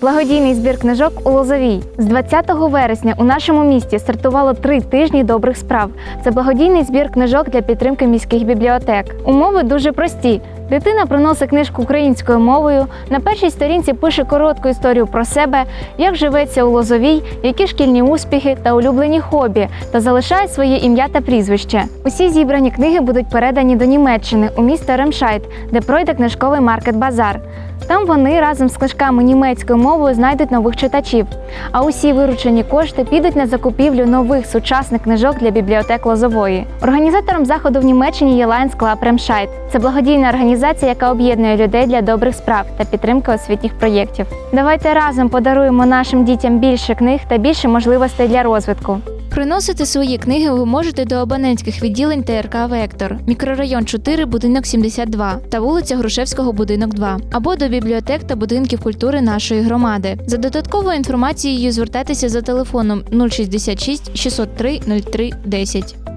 Благодійний збір книжок у Лозовій з 20 вересня у нашому місті стартувало три тижні добрих справ. Це благодійний збір книжок для підтримки міських бібліотек. Умови дуже прості. Дитина приносить книжку українською мовою. На першій сторінці пише коротку історію про себе, як живеться у Лозовій, які шкільні успіхи та улюблені хобі, та залишає своє ім'я та прізвище. Усі зібрані книги будуть передані до Німеччини у місто Ремшайт, де пройде книжковий маркет Базар. Там вони разом з книжками німецькою мовою знайдуть нових читачів. А усі виручені кошти підуть на закупівлю нових сучасних книжок для бібліотек Лозової. Організатором заходу в Німеччині є Lions Club Remscheid. Це благодійна організація, яка об'єднує людей для добрих справ та підтримки освітніх проєктів. Давайте разом подаруємо нашим дітям більше книг та більше можливостей для розвитку. Приносити свої книги ви можете до абонентських відділень ТРК Вектор, мікрорайон 4, будинок 72 та вулиця Грушевського, будинок 2, або до бібліотек та будинків культури нашої громади. За додатковою інформацією звертайтеся за телефоном 066 603 03 10.